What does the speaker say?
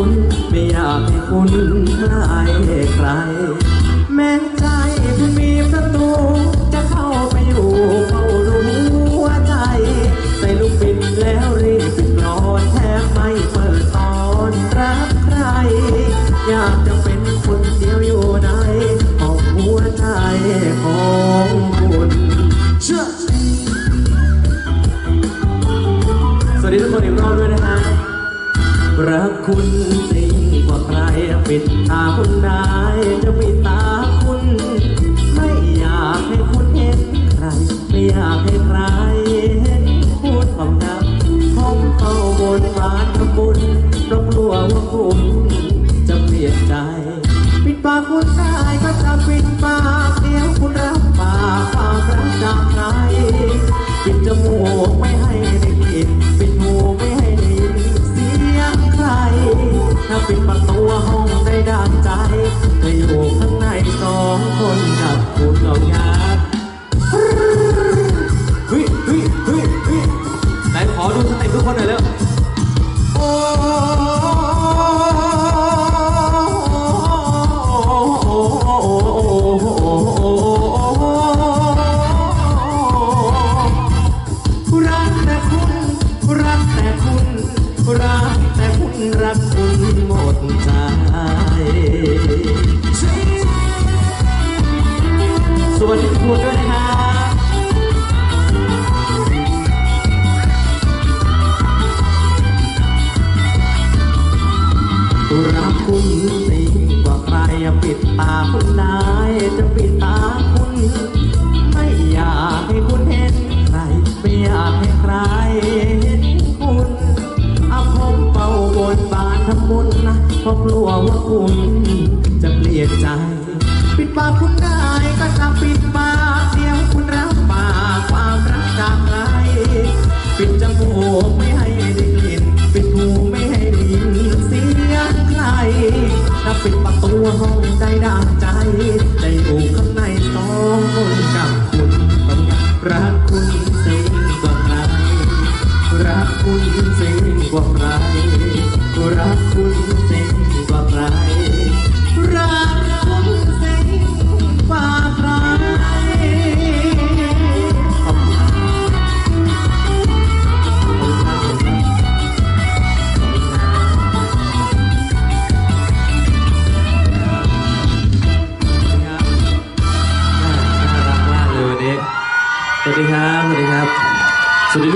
คุณ ไม่อยากให้คุณใกล้ใคร แม้ใจคุณมีประตูจะเข้าไปอยู่เฝ้ารู้หัวใจ ใส่ลูกบิดแล้วรีบนอนแทบไม่เปิดตอนรับใคร อยากจะเป็นคนเดียว รักคุณจริงกว่าใครปิดตาคุณได้จะปิดตาคุณ ไม่อยากให้คุณเห็นใคร ไม่อยากให้ใครเห็นคุณความดังห้องเฝ้าบนบานทำบุญเพราะกลัวว่าคุณจะเปลี่ยนใจ ปิดปากคุณได้ก็จะปิดปากเดียวคุณรับปากความรักจากใครปิดจมูก ปิดประตูห้องได้ดังใจจะอยู่ข้างในสองคนกับคุณเอางานเฮ้ยเฮ้ยเฮ้ยเฮ้ยไหนขอดูสเต็ปทุกคนหน่อยเร็วโอ้ รักคุณหมดใจสวัสดีทุกคนด้วยนะครับรักคุณสิ่งกว่าใครปิดตาคุณได้จะปิดตาคุณ ไม่อยากให้คุณเห็นใครไม่อยากให้ใคร ราะกลัวว่าคุณจะเปลี่ยนใจ ปิดปากคุณได้ก็จะปิดปากเดียวคุณรับปากความรักจากใครปิดจมูกไม่ให้ได้กลิ่นปิดหูไม่ให้ได้ยินเสียงใครถ้าปิดประตูห้องได้ดังใจได้อยู่ข้างในสองคนกับคุณต้องรักคุณสิ่งกว่าใครรักคุณสิ่งกว่าใคร ดีครับ สวัสดีครับ สวัสดี